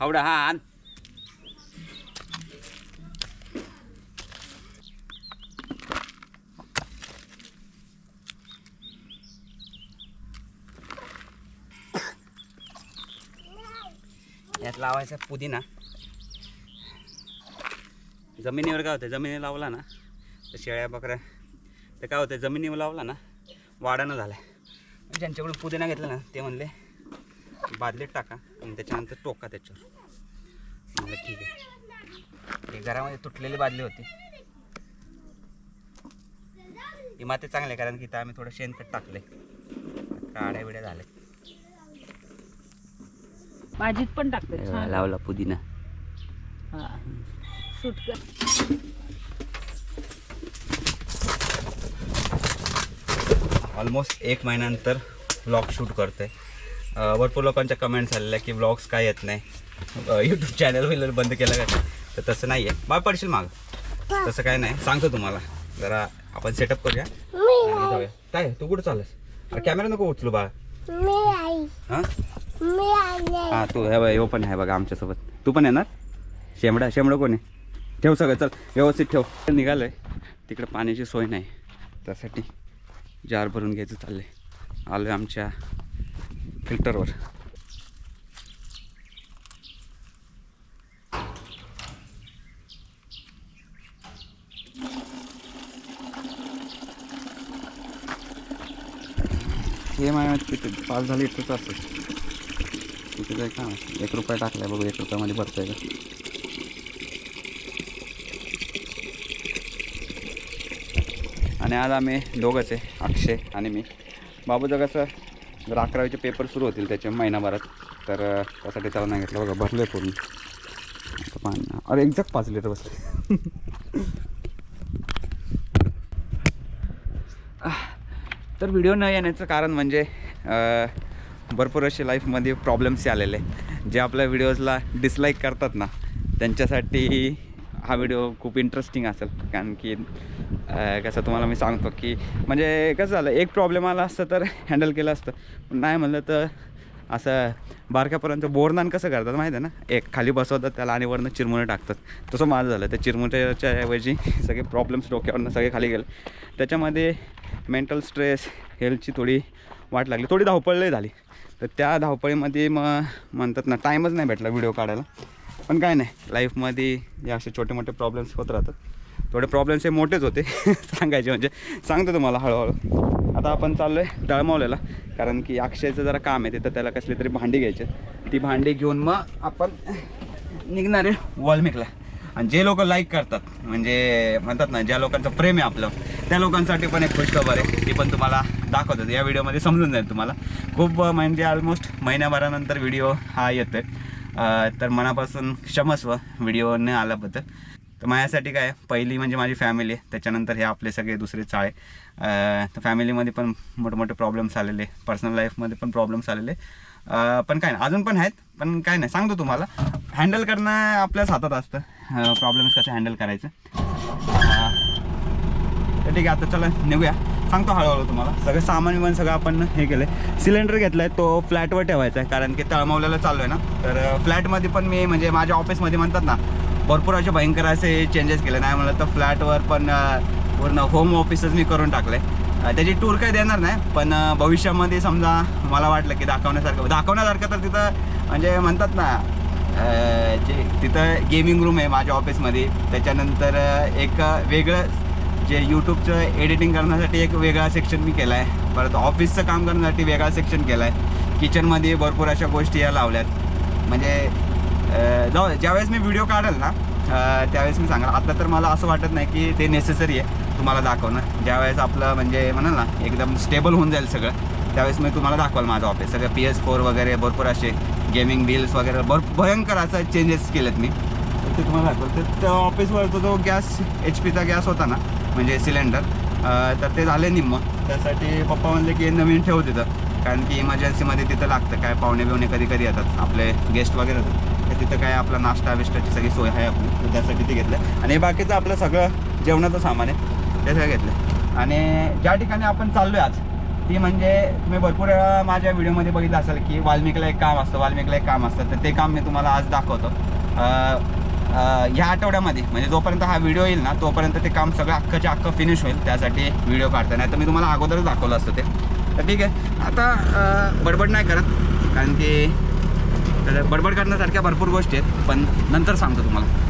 हावडा हा आण. यात लावायचा पुदिना. जमिनीवर काय होतं जमिनी लावला ना तर शेळ्या बकऱ्या तर काय होतं जमिनीवर लावला ना वाढानं झाला ज्यांच्याकडून पुदिना घेतला ना ते म्हणले बादलीत टाका आणि त्याच्यानंतर टोका त्याच्यावर. म्हणलं ठीक आहे. हे घरामध्ये तुटलेली बादली होती. ही माती चांगली आहे कारण की इथं आम्ही थोडं शेणखत टाकले काड्या बिड्या झाल्या. भाजीत पण टाकते छान. लावला पुदिना. हा. शूट कर. ऑलमोस्ट एक महिन्यानंतर व्लॉग शूट करतोय. भरपूर लोकांच्या कमेंट्स आलेल्या की व्लॉग्स काय येत नाही. यूट्यूब चॅनल वगैरे बंद केलं का? तर तसं नाही आहे बाळ पडशील माग. तसं काय नाही. सांगतो तुम्हाला. जरा आपण सेटअप करूया. आणि जाऊया. काय तू कुठं चालस कॅमेरा नको उचलू बाळ. हां? हां तू हे बघ, पण आहे बघा आमच्यासोबत. तू पण येणार? शेमडा शेमडा कोण आहे? ठेव सगळं चल व्यवस्थित ठेव. निघालोय. तिकडे पाण्याची सोय नाही. त्यासाठी जार भरून घ्यायचं चाललंय. आलोय आमच्या फिल्टरवर. हे माझ्या किती? पाच झाले इथंच असते. किती जाय का एक रुपया टाकलाय बघू एक रुपयामध्ये भरतोय का? आणि आज आम्ही दोघंच आहे अक्षय आणि मी. बाबूचं कसं? जर अकरावीचे पेपर सुरू होतील त्याच्या महिनाभरात. तर त्यासाठी त्याला नाही घेतलं बघा भरलं आहे पूर्ण पाणी. अरे एक्झॅक्ट पाच लिटर बसले. तर व्हिडिओ न येण्याचं कारण म्हणजे भरपूर असे लाईफमध्ये प्रॉब्लेम्स आलेले जे आपल्या व्हिडिओजला डिसलाईक करतात ना त्यांच्यासाठी हा व्हिडिओ खूप इंटरेस्टिंग असेल. कारण की कसं तुम्हाला मी सांगतो की म्हणजे कसं झालं एक प्रॉब्लेम आला असतं तर हँडल केलं असतं. पण नाही म्हणलं तर असं बारक्यापर्यंत बोरदान कसं करतात माहीत आहे ना? एक खाली बसवतात त्याला आणि वरनं चिरमुरे टाकतात. तसं माझं झालं. त्या चिरमुऱ्याच्या ऐवजी सगळे प्रॉब्लेम्स डोक्यावरनं सगळे खाली गेले. त्याच्यामध्ये मेंटल स्ट्रेस हेल्थची थोडी वाट लागली. थोडी धावपळही झाली. तर त्या धावपळीमध्ये मग म्हणतात ना टाईमच नाही भेटला व्हिडिओ काढायला. पण काय नाही. लाईफमध्ये हे असे छोटे मोठे प्रॉब्लेम्स होत राहतात. थोडे प्रॉब्लेम्स हे मोठेच होते. सांगायचे म्हणजे सांगतो तुम्हाला हळूहळू. आता आपण चाललो आहे तळमावलेला. कारण की अक्षयचं जरा काम आहे तिथं त्याला कसली तरी भांडी घ्यायची आहेत. ती भांडी घेऊन मग आपण निघणार आहे वॉल्मिकला. आणि जे लोक लाईक करतात म्हणजे म्हणतात ना ज्या लोकांचं प्रेम आहे आपलं त्या लोकांसाठी पण एक खुशखबर आहे. ती पण तुम्हाला दाखवतात या व्हिडिओमध्ये समजून जाईल तुम्हाला. खूप म्हणजे ऑलमोस्ट महिन्याभरानंतर व्हिडिओ हा येतो आहे तर मनापासून क्षमस्व व्हिडिओ न आल्याबद्दल. तर माझ्यासाठी काय पहिली म्हणजे माझी फॅमिली आहे त्याच्यानंतर हे आपले सगळे दुसरे चाळे. तर फॅमिलीमध्ये पण मोठमोठे प्रॉब्लेम्स आलेले पर्सनल लाईफमध्ये पण प्रॉब्लेम्स आलेले. पण काय नाही अजून पण आहेत पण काय नाही सांगतो तुम्हाला. हँडल करणं आपल्याच हातात असतं. प्रॉब्लेम्स कसं हँडल करायचं. तर ठीक आहे आता चला निघूया. सांगतो हळूहळू तुम्हाला. सगळं सामान विमान सगळं आपण हे केलं आहे सिलेंडर घेतला आहे तो फ्लॅटवर ठेवायचा आहे. कारण की तळमवल्याला चालू आहे ना. तर फ्लॅटमध्ये पण मी म्हणजे माझ्या ऑफिसमध्ये म्हणतात ना भरपूर असे भयंकर असे चेंजेस केले. नाही म्हणलं तर फ्लॅटवर पण पूर्ण होम ऑफिसच मी करून टाकले. त्याची टूर काही देणार नाही. पण भविष्यामध्ये समजा मला वाटलं की दाखवण्यासारखं दाखवण्यासारखं तर तिथं म्हणजे म्हणतात ना जे तिथं गेमिंग रूम आहे माझ्या ऑफिसमध्ये त्याच्यानंतर एक वेगळं जे यूट्यूबचं एडिटिंग करण्यासाठी एक वेगळा सेक्शन मी केला आहे परत ऑफिसचं काम करण्यासाठी वेगळा सेक्शन केला आहे किचनमध्ये भरपूर अशा गोष्टी या लावल्यात. म्हणजे जाऊ ज्यावेळेस मी व्हिडिओ काढेल ना त्यावेळेस मी सांगाल आता तर मला असं वाटत नाही की ते नेसेसरी आहे. तुम्हाला दाखवणं ज्यावेळेस आपलं म्हणजे म्हणाल ना एकदम स्टेबल होऊन जाईल सगळं त्यावेळेस मी तुम्हाला दाखवाल माझं ऑफिस सगळं पी एस फोर वगैरे भरपूर असे गेमिंग बिल्स वगैरे भर भयंकर असं चेंजेस केलेत मी. ते तुम्हाला दाखवलं. तर त्या ऑफिसवरचा जो गॅस एच पीचा गॅस होता ना म्हणजे सिलेंडर तर ते झाले निम्म. त्यासाठी पप्पा म्हणले की नवीन ठेव तिथं. कारण की इमर्जन्सीमध्ये तिथं लागतं. काय पाहुणे बिवणे कधी कधी येतात. आपले गेस्ट वगैरे येतात तर तिथं काय आपला नाश्ता बिष्टाची सगळी सोय आहे आपली. तर त्यासाठी ते घेतलं. आणि बाकीचं आपलं सगळं जेवणाचं सामान आहे. ते सगळं घेतलं. आणि ज्या ठिकाणी आपण चाललो आहे आज ती म्हणजे तुम्ही भरपूर वेळा माझ्या व्हिडिओमध्ये बघितलं असेल की वाल्मिकीला एक काम असतं वाल्मिकीला एक काम असतं. तर ते काम मी तुम्हाला आज दाखवतो. ह्या आठवड्यामध्ये म्हणजे जोपर्यंत हा व्हिडिओ येईल ना तोपर्यंत ते काम सगळं अख्खंच्या अख्खं फिनिश होईल. त्यासाठी व्हिडिओ काढता. नाही तर मी तुम्हाला अगोदरच दाखवलं असतं ते. तर ठीक आहे. आता बडबड नाही करत. कारण की तर बडबड करण्यासारख्या भरपूर गोष्टी आहेत. पण नंतर सांगतो तुम्हाला.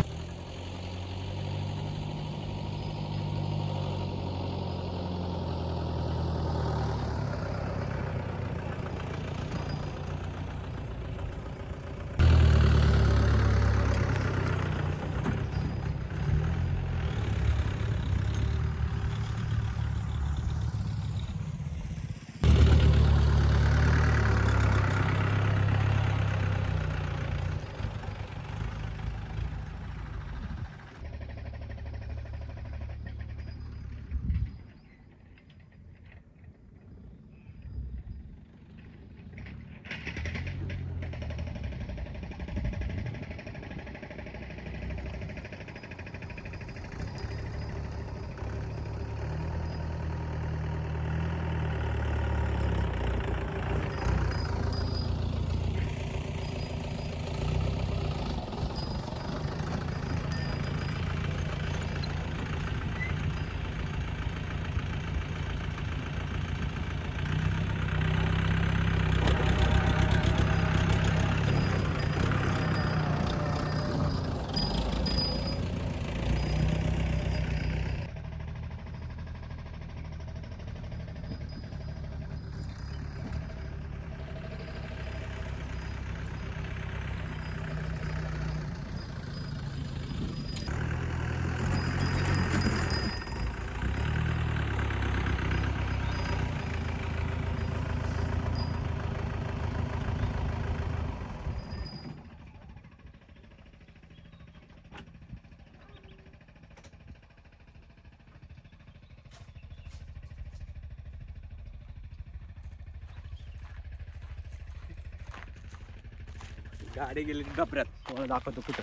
गाडी गेली डबऱ्यात तुम्हाला दाखवतो कुठं?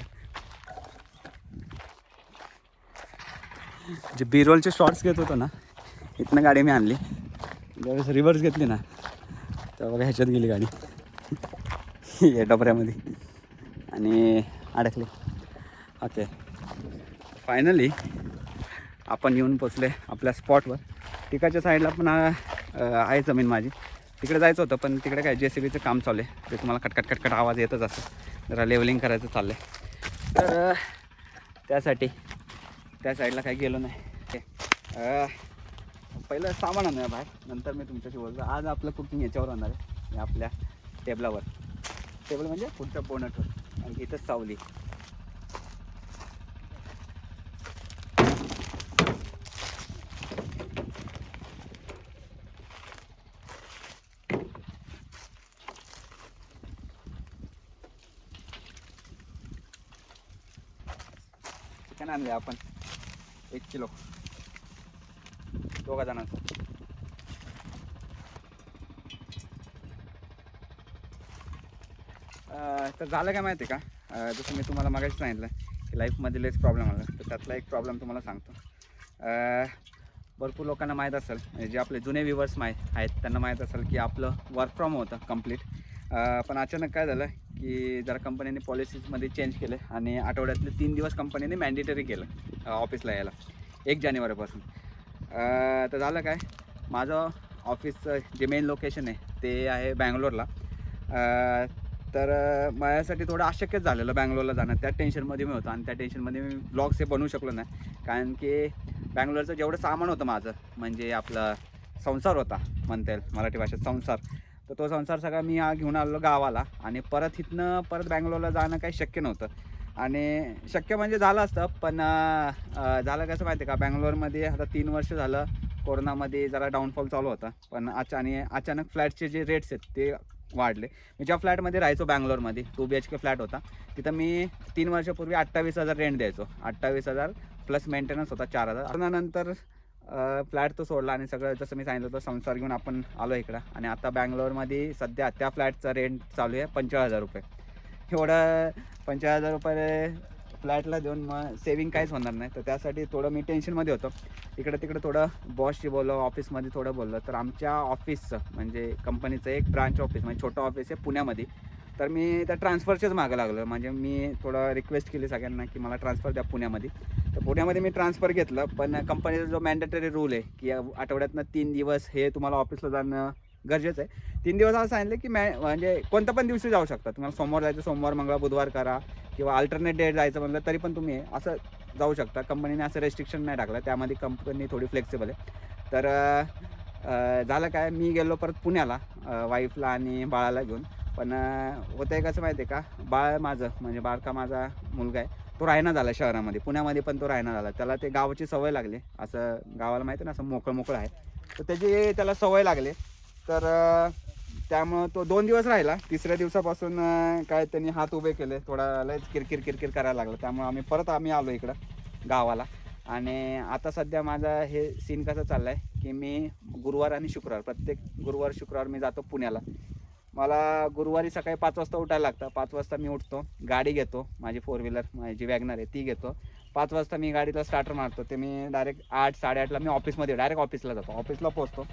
जे बिरोलचे शॉर्ट्स घेत होतो ना इथनं गाडी मी आणली. ज्यावेळेस रिव्हर्स घेतली ना तेव्हा बघा ह्याच्यात गेली गाडी. या डबऱ्यामध्ये. आणि अडकली. ओके. फायनली आपण येऊन पोचले आपल्या स्पॉटवर टिकाच्या साईडला पण आहे जमीन माझी. तिकडे जायचं होतं पण तिकडे काय जे सी बीचं काम चालू आहे. ते तुम्हाला खटखट खटखट आवाज येतच असं. जरा लेवलिंग करायचं चाललं आहे तर त्यासाठी त्या साईडला काही गेलो नाही. ते, पहिलं सामान आणूया बाहेर. नंतर मी तुमच्याशी बोलतो. आज आपलं कुकिंग याच्यावर होणार आहे. आपल्या टेबलावर टेबल म्हणजे पुढच्या बोनटवर आणि इथंच सावली. आणले आपण. एक किलो. दोघा जणांचा. तर झालं काय माहिती का? जसं मी तुम्हाला मागाशी सांगितलं की लाईफमध्ये प्रॉब्लेम आला. तर त्यातला एक प्रॉब्लेम तुम्हाला सांगतो. अं, भरपूर लोकांना माहीत असेल म्हणजे जे आपले जुने व्हिवर्स माहीत आहेत त्यांना माहीत असेल की आपलं वर्क फ्रॉम होतं कंप्लीट पण अचानक काय झालं की जरा कंपनीने पॉलिसीजमध्ये चेंज केले आणि आठवड्यातले तीन दिवस कंपनीने मॅन्डेटरी केलं ऑफिसला यायला. एक जानेवारीपासून. तर झालं काय? माझं ऑफिसचं जे मेन लोकेशन आहे ते आहे बँगलोरला. तर माझ्यासाठी थोडं अशक्यच झालेलं बँगलोरला जाणं. त्या टेन्शनमध्ये मी होतो आणि त्या टेन्शनमध्ये मी ब्लॉग्स हे बनवू शकलो नाही. कारण की बँगलोरचं जेवढं सामान होतं माझं म्हणजे आपलं संसार होता म्हणता येईल मराठी भाषेत संसार. तर तो संसार सगळा मी हा घेऊन आलो गावाला आणि परत इथनं परत बँगलोरला जाणं काही शक्य नव्हतं. आणि शक्य म्हणजे झालं असतं पण झालं कसं माहिती आहे का? बँगलोरमध्ये आता तीन वर्ष झालं कोरोनामध्ये जरा डाऊनफॉल चालू होता. पण अचा आणि अचानक फ्लॅटचे जे रेट्स आहेत ते वाढले. मी ज्या फ्लॅटमध्ये राहायचो बँगलोरमध्ये two B H K flat होता. तिथं मी तीन वर्षापूर्वी अठ्ठावीस हजार रेंट द्यायचो. अठ्ठावीस हजार प्लस मेंटेनन्स होता चार हजार. त्यानंतर फ्लॅट तो सोडला आणि सगळं जसं मी सांगितलं होतं संसार घेऊन आपण आलो इकडं. आणि आता बँगलोरमध्ये सध्या त्या फ्लॅटचा रेंट चालू आहे पंचेचाळीस हजार रुपये. एवढं पंचाळीस हजार रुपये फ्लॅटला देऊन मग सेविंग काहीच होणार नाही. तर त्यासाठी थोडं मी टेन्शनमध्ये होतो. इकडं तिकडं थोडं बॉसशी बोललो ऑफिसमध्ये थोडं बोललो. तर आमच्या ऑफिसचं म्हणजे कंपनीचं एक ब्रांच ऑफिस म्हणजे छोटं ऑफिस आहे पुण्यामध्ये. तर मी त्या ट्रान्सफरचेच मागं लागलो. म्हणजे मी थोडं रिक्वेस्ट केली सगळ्यांना की मला ट्रान्सफर द्या पुण्यामध्ये. तर पुण्यामध्ये मी ट्रान्सफर घेतलं पण कंपनीचा जो मॅन्डेटरी रूल आहे की आठवड्यातनं तीन दिवस हे तुम्हाला ऑफिसला जाणं गरजेचं आहे. तीन दिवस असं सांगितलं की मॅ म्हणजे कोणत्या पण दिवशी जाऊ शकता. तुम्हाला सोमवार जायचं सोमवार मंगळवार बुधवार करा किंवा अल्टरनेट डेट जायचं म्हणलं तरी पण तुम्ही असं जाऊ शकता. कंपनीने असं रेस्ट्रिक्शन नाही टाकलं. त्यामध्ये कंपनी थोडी फ्लेक्सिबल आहे. तर झालं काय? मी गेलो परत पुण्याला वाईफला आणि बाळाला घेऊन. पण अं, होतं आहे कसं माहिती आहे का? बाळ माझं म्हणजे बारका माझा मुलगा आहे. तो रायना झाला शहरामध्ये. पुण्यामध्ये पण तो रायना झाला. त्याला ते गावाची सवय लागली. असं गावाला माहिती आहे ना असं मोकळं मोकळं आहे. तर त्याची त्याला सवय लागली. तर त्यामुळं तो दोन दिवस राहिला. तिसऱ्या दिवसापासून काय त्यांनी हात उभे केले. थोडा लयच किरकिर किरकिर करायला लागला. त्यामुळे आम्ही परत आम्ही आलो इकडं गावाला. आणि आता सध्या माझा हे सीन कसं चाललं आहे की मी गुरुवार आणि शुक्रवार प्रत्येक गुरुवार शुक्रवार मी जातो पुण्याला. मला गुरुवारी सकाळी पाच वाजता उठायला लागतं. पाच वाजता मी उठतो गाडी घेतो माझी फोर व्हीलर माझी वॅगनर आहे ती घेतो. पाच वाजता मी गाडीला स्टार्टर मारतो ते मी डायरेक्ट आठ साडेआठला मी ऑफिसमध्ये डायरेक्ट ऑफिसला जातो. ऑफिसला पोचतो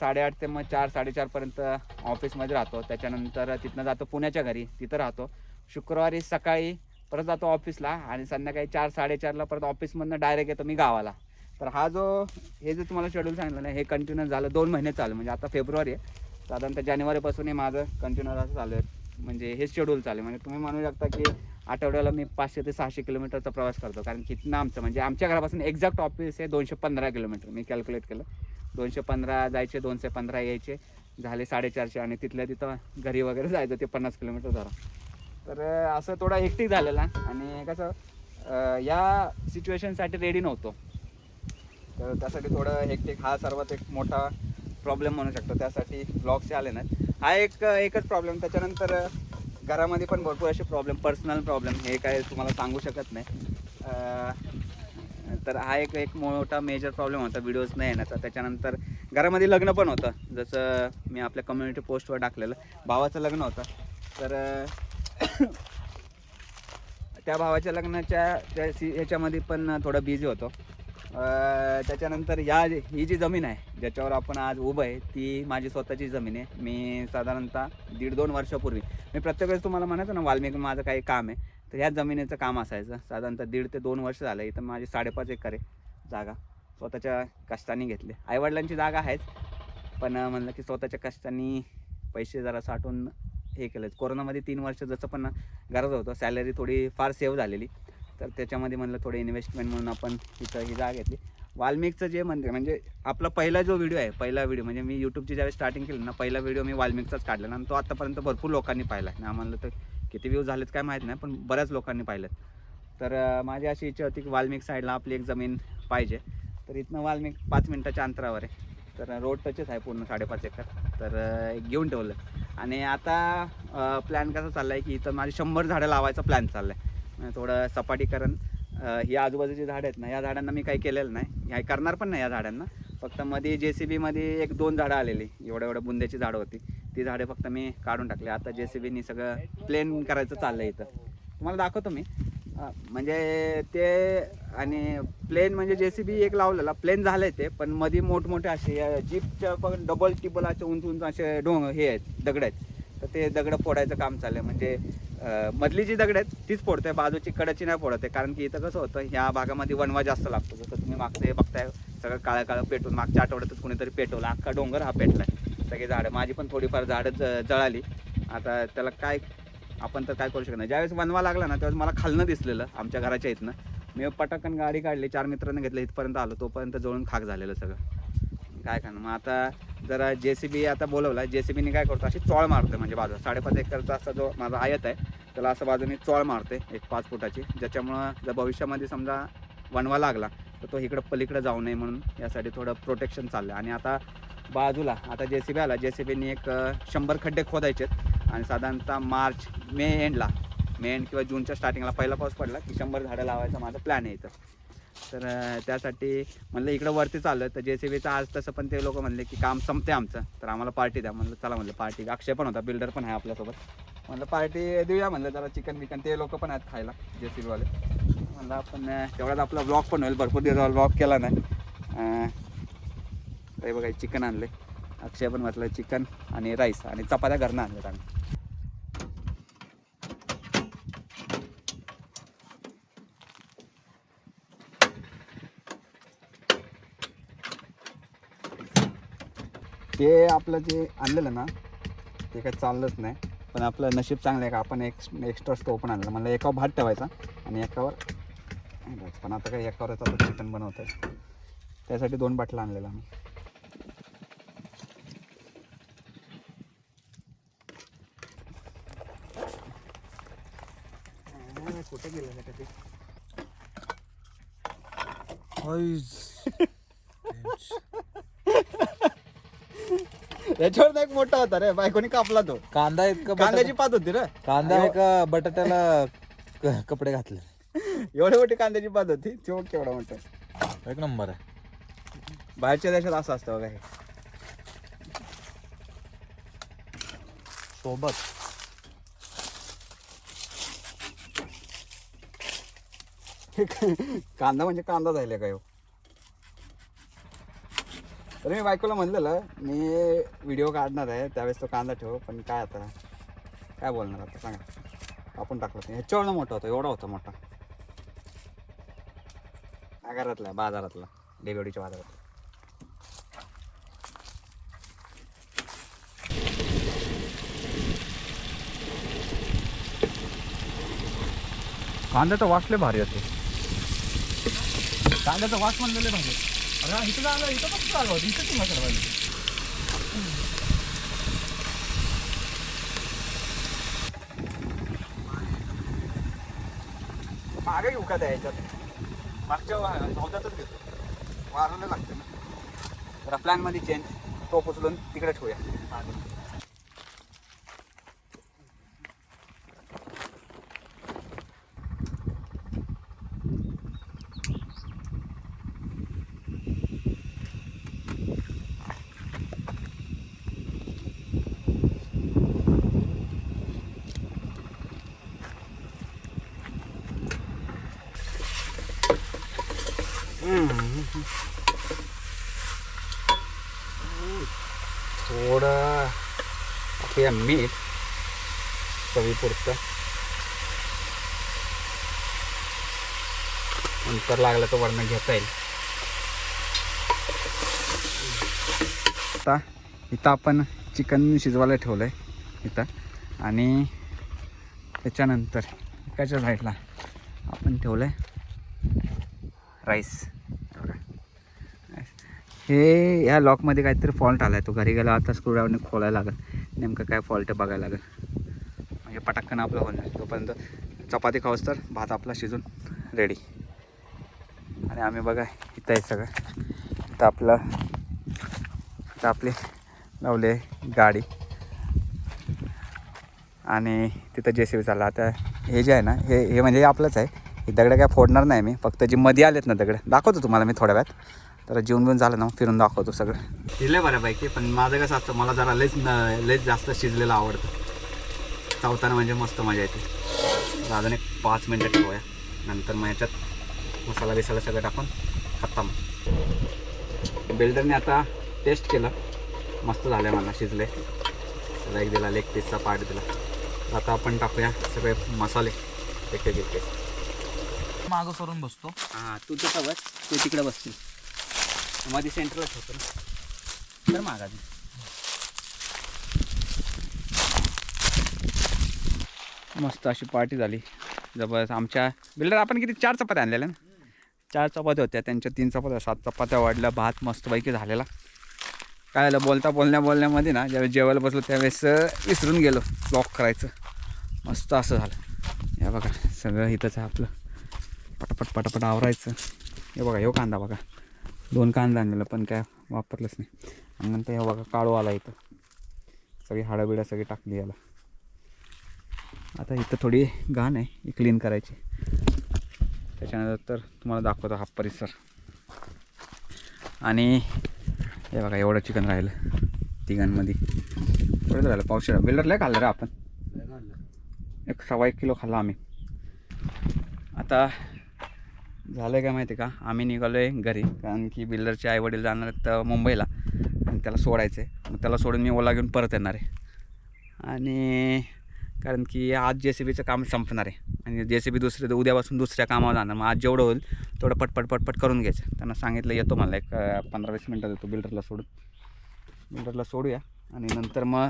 साडेआठ ते मग चार साडेचारपर्यंत ऑफिसमध्ये राहतो. त्याच्यानंतर तिथनं जातो पुण्याच्या घरी तिथं राहतो. शुक्रवारी सकाळी परत जातो ऑफिसला आणि संध्याकाळी चार साडेचारला परत ऑफिसमधनं डायरेक्ट येतो मी गावाला. तर हा जो हे जे तुम्हाला शेड्यूल सांगितलं ना हे कंटिन्यू झालं दोन महिने चालू. म्हणजे आता फेब्रुवारी आहे. साधारणतः जानेवारीपासून हे माझं कंटिन्यू असं चालू आहे. म्हणजे हे शेड्यूल चालू आहे. म्हणजे तुम्ही म्हणू शकता की आठवड्याला मी पाचशे ते सहाशे किलोमीटरचा प्रवास करतो. कारण कितना आमचं म्हणजे आमच्या घरापासून एक्झॅक्ट ऑफिस आहे दोनशे पंधरा किलोमीटर. मी कॅल्क्युलेट केलं. दोनशे पंधरा जायचे दोनशे पंधरा यायचे. झाले साडेचारशे आणि तिथल्या तिथं घरी वगैरे जायचं ते पन्नास किलोमीटर धरा तर असं थोडा हेक्टिक झालेला. आणि कसं या सिच्युएशनसाठी रेडी नव्हतो. तर त्यासाठी थोडं हेक्टिक हा सर्वात एक मोठा प्रॉब्लेम म्हणू शकतो. त्यासाठी ब्लॉग्स आले नाहीत. हा एक एकच प्रॉब्लेम त्याच्यानंतर घरामध्ये पण भरपूर असे प्रॉब्लेम पर्सनल प्रॉब्लेम हे काय तुम्हाला सांगू शकत नाही. तर हा एक एक मोठा मेजर प्रॉब्लेम होता. व्हिडिओज नाही येण्याचा. त्याच्यानंतर घरामध्ये लग्न पण होतं. जसं मी आपल्या कम्युनिटी पोस्टवर टाकलेलं. भावाचं लग्न होतं. तर त्या भावाच्या लग्नाच्या त्या सी ह्याच्यामध्ये पण थोडं बिझी होतो. त्याच्यानंतर या ही जी जमीन आहे ज्याच्यावर आपण आज उभं आहे ती माझी स्वतःची जमीन आहे. मी साधारणतः दीड दोन वर्षापूर्वी मी प्रत्येक वेळेस तुम्हाला म्हणायचं ना वाल्मिकी माझं काही काम आहे तर ह्या जमिनीचं काम असायचं. साधारणतः दीड ते दोन वर्ष झालं इथं माझी साडेपाच एकर आहे जागा. स्वतःच्या कष्टाने घेतली. आईवडिलांची जागा आहेच पण म्हणलं की स्वतःच्या कष्टाने पैसे जरा साठवून हे केलं. कोरोनामध्ये तीन वर्ष जसं पण गरज होतं सॅलरी थोडी फार सेव्ह झालेली. तर त्याच्यामध्ये म्हणलं थोडे इन्व्हेस्टमेंट म्हणून आपण इथं ही जागा घेतली. वाल्मिकचं जे मंदिर म्हणजे आपला पहिला जो व्हिडिओ आहे पहिला व्हिडिओ म्हणजे मी यूट्यूबची ज्यावेळेस स्टार्टिंग केली ना पहिला व्हिडिओ मी वाल्मिकचाच काढला आणि तो आतापर्यंत भरपूर लोकांनी पाहिला आहे ना म्हणलं तर किती व्ह्यूज झालेत काय माहीत नाही पण बऱ्याच लोकांनी पाहिलं तर माझी अशी इच्छा होती की वाल्मिक साईडला आपली एक जमीन पाहिजे. तर इथनं वाल्मिक पाच मिनटाच्या अंतरावर आहे. तर रोड टचच आहे पूर्ण साडेपाच एकर. तर एक घेऊन ठेवलं. आणि आता प्लॅन कसा चालला आहे की इथं माझे शंभर झाडं लावायचा प्लॅन चालला आहे म्हणजे थोडं सपाटीकरण ही आजूबाजूची झाडं आहेत ना या झाडांना मी काही केलेलं नाही. हे करणार पण नाही या झाडांना. फक्त मध्ये जे सी बीमध्ये एक दोन झाडं आलेली एवढ्या एवढ्या बुंद्याची झाडं होती. ती झाडे फक्त मी काढून टाकली. आता जे सी बीनी सगळं प्लेन करायचं चाललं आहे इथं. तुम्हाला दाखवतो मी. म्हणजे ते आणि प्लेन म्हणजे जे सी बी एक लावलेला प्लेन झालं आहे ते पण मध्ये मोठमोठे असे जीपच्या पण डबल टिबल असे उंच उंच असे डोंग हे आहेत दगड आहेत. तर ते दगडं फोडायचं काम चाललं आहे म्हणजे मधली जी दगड आहेत तीच फोडते बाजूची कडची नाही फोडत आहे. कारण की इथं कसं होतं ह्या भागामध्ये वणवा जास्त लागतो. जसं तुम्ही मागचं हे बघताय सगळं काळं काळं पेटून मागच्या आठवड्यातच कुणीतरी पेटवलं. अख्खा डोंगर हा पेटलाय. सगळे झाडं. माझी पण थोडीफार झाडं ज- जळाली. आता त्याला काय आपण तर काय करू शकत नाही. ज्यावेळेस वनवा लागला ना त्यावेळेस मला खालनं दिसलेलं आमच्या घराच्या इथनं. मी पटकन गाडी काढली चार मित्रांनी घेतलं इथपर्यंत आलो. तोपर्यंत जळून खाक झालेलं सगळं. काय करणार? मग आता जरा जे सी बी आता बोलवला जे सी बीने काय करतो अशी चोळ मारते म्हणजे बाजू साडेपाच एकरचा असा जो माझा आयत आहे त्याला असं बाजूने चोळ मारते एक पाच फुटाची. ज्याच्यामुळं जर भविष्यामध्ये समजा वणवा लागला तर तो इकडं पलीकडे जाऊ नये म्हणून यासाठी थोडं प्रोटेक्शन चाललं आणि आता बाजूला आता जे सी बी आला जे सी बीने एक शंभर खड्डे खोदायचे आणि साधारणतः मार्च मे एंडला मे एंड किंवा जूनच्या स्टार्टिंगला पहिला पाऊस पडला की शंभर झाडं लावायचा माझा प्लॅन आहे इथं. तर त्यासाठी म्हणलं इकडं वरती चाललं तर जे सी बीचं आज तसं पण ते लोक म्हणले की काम संपते आमचं. तर आम्हाला पार्टी द्या. म्हणलं चला म्हणलं पार्टी अक्षय पण होता. बिल्डर पण आहे आपल्यासोबत. म्हणलं पार्टी देऊया म्हणलं जरा चिकन बिकन. ते लोक पण आहेत खायला जे सी बीवाले म्हणलं आपण तेवढ्यात आपला ब्लॉग पण होईल. भरपूर दिवस ब्लॉग केला नाही. बघा चिकन आणले अक्षय पण म्हटलं चिकन आणि राईस आणि चपात्या घरनं आणल्यात आम्ही. ते आपलं जे आणलेलं ना ते काही चाललंच नाही. पण आपलं नशीब चांगलं आहे का? आपण एक एक्स्ट्रा स्टोव पण आणला मला एकावर भात ठेवायचा आणि एकावर बघ, पण आता काही एकावरच आता चिकन बनवत आहे त्यासाठी दोन बाटला आणलेला आम्ही. कुठे गेलेलं का ते? त्याच्यावर एक मोठा होता रे बायकोनी कापला तो. कांदा इतका कांद्याची पात होती रे. कांदा एका बटाट्याला क- कपडे घातले. एवढी मोठी कांद्याची पात होती? चोक केवढा मोठा. एक नंबर आहे. बाहेरच्या देशात असं असतं बघा हे. सोबत. कांदा म्हणजे कांदा झाले काय तर मी बायकोला म्हणलेलं मी व्हिडिओ काढणार आहे त्यावेळेस तो कांदा ठेव पण काय आता? काय बोलणार आता? सांगा. आपण टाकलं ते. ह्याच्यावरनं मोठा होता एवढा होता मोठा. आगारातला बाजारातला डेगवडीच्या बाजारात कांद्याचा वास लय भारी येतो कांद्याचा वास म्हणलेले भारी अरे इथं झालं इथं कसं झालं होतं इथं तुम्हाला पाहिजे मागे घेऊ का त्या ह्याच्यात मागच्या सौद्यातच घेतो वारायला लागतं ना जरा प्लॅनमध्ये चेंज तो उचलून तिकडे ठेवूया मागे. थोडं टाकूया मीठ चवीपुरतं नंतर लागलं तर वरण घेता येईल आता इथं आपण चिकन शिजवायला ठेवलं आहे इथं आणि त्याच्यानंतर एकाच्या साईडला आपण ठेवलं आहे राईस हे ह्या लॉकमध्ये काहीतरी फॉल्ट आला आहे तो घरी गेला आता स्क्रूड्रायवरने खोलायला लागेल. नेमकं काय फॉल्ट बघायला लागेल. म्हणजे पटक्कन आपलं होणार तोपर्यंत चपाती खाऊस तर भात आपला शिजून रेडी आणि आम्ही बघा इथं आहे सगळं. इथं आपलं इथं आपली लावले गाडी. आणि तिथं जे सी बी चालला. आता हे जे आहे ना हे हे म्हणजे आपलंच आहे. हे दगडं काय फोडणार नाही मी. फक्त जे मध्ये आलेत ना दगडं. दाखवतो तुम्हाला मी थोड्या वेळात. तर जेवण बिवून झालं ना मग फिरून दाखवतो सगळं. शिजलं बऱ्यापैकी पण माझं कसं असतं मला जरा लयच न जास्त शिजलेलं आवडतं. चावताना म्हणजे मस्त मजा येते. अजून एक पाच मिनटं ठेवूया. नंतर मग याच्यात मसाला बिसाला सगळं टाकून खत्म. बिल्डरने आता टेस्ट केलं. मस्त झालं मला शिजले त्याला एक दिला लेग पीसचा पार्ट दिला. तर आता आपण टाकूया सगळे मसाले. एक एक एक एक मागं करून बसतो. हां तू तिथं बस. तू तिकडे बसतील मध्ये सेंटरलाच होतं ना. तर मागा मस्त अशी पार्टी झाली. जबरदस्त आमच्या बिल्डर आपण किती चार चपात्या आणलेल्या ना? चार चपात्या होत्या त्यांच्या तीन चपात्या सात चपात्या वाढल्या भात मस्तपैकी झालेला. काय झालं बोलता बोलण्या बोलण्यामध्ये ना ज्यावेळेस जेवायला बसलो त्यावेळेस विसरून गेलो ब्लॉक करायचं. मस्त असं झालं. या बघा सगळं इथंच आहे आपलं. पटापट पटापट आवरायचं. हे बघा हो कांदा बघा. दोन कांदा आणलेलं पण काय वापरलंच नाही. आणि नंतर हे बघा काळू आला इथं. सगळी हाडं बिडं सगळी टाकली याला. आता इथं थोडी घाण आहे ही क्लीन करायची. त्याच्यानंतर तुम्हाला दाखवतो हा परिसर. आणि हे बघा एवढं चिकन राहिलं तिघांमध्ये. थोडंच राहिलं पावसाळा बिल्डर लय खाल्लं रे आपण. एक सव्वा एक किलो खाल्ला आम्ही. आता झालं आहे का माहिती आहे का? आम्ही निघालो आहे घरी कारण की बिल्डरचे आईवडील जाणार आहेत मुंबईला. आणि त्याला सोडायचं आहे मग त्याला सोडून मी ओला घेऊन परत येणार आहे. आणि कारण की आज जे सी बीचं काम संपणार आहे. आणि जे सी बी दुसरे उद्यापासून दुसऱ्या कामावर जाणार. मग आज जेवढं होईल तेवढं पटपट पटपट करून घ्यायचं. त्यांना सांगितलं येतो मला एक पंधरा वीस मिनटात येतो बिल्डरला सोडून. बिल्डरला सोडूया. आणि नंतर मग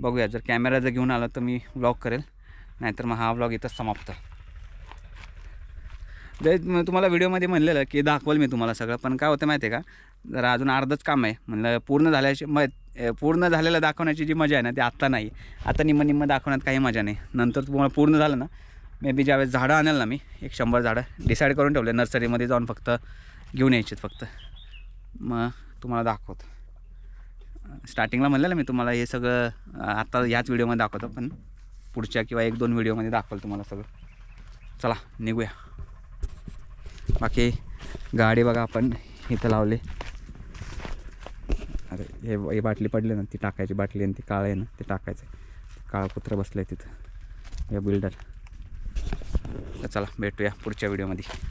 बघूया. जर कॅमेरा जर घेऊन आला तर मी व्लॉग करेल. नाहीतर मग हा व्लॉग इथंच समाप्त. ते तुम्हाला व्हिडिओमध्ये म्हणलेलं की दाखवल मी तुम्हाला सगळं पण काय होतं माहिती आहे का? जरा अजून अर्धच काम आहे. म्हणलं पूर्ण झाल्याची म पूर्ण झालेलं दाखवण्याची जी मजा आहे ना ती आत्ता नाही. आता निम्म निम्म दाखवण्यात काही मजा नाही. नंतर तुम्हाला पूर्ण झालं ना मे बी ज्यावेळेस झाडं आणेल ना मी एक शंभर झाडं डिसाईड करून ठेवले. नर्सरीमध्ये जाऊन फक्त घेऊन यायचे फक्त. मग तुम्हाला दाखवतो. स्टार्टिंगला म्हणलेलं मी तुम्हाला हे सगळं आत्ता ह्याच व्हिडिओमध्ये दाखवतो पण पुढच्या किंवा एक दोन व्हिडिओमध्ये दाखवलं तुम्हाला सगळं. चला निघूया. बाकी गाडी बघा आपण इथं लावले. अरे हे हे बाटली पडली ना ती टाकायची बाटली आणि ती काळं आहे ना ते टाकायचं काळं कुत्रं बसलं आहे तिथं. या बिल्डर तर चला भेटूया पुढच्या व्हिडिओमध्ये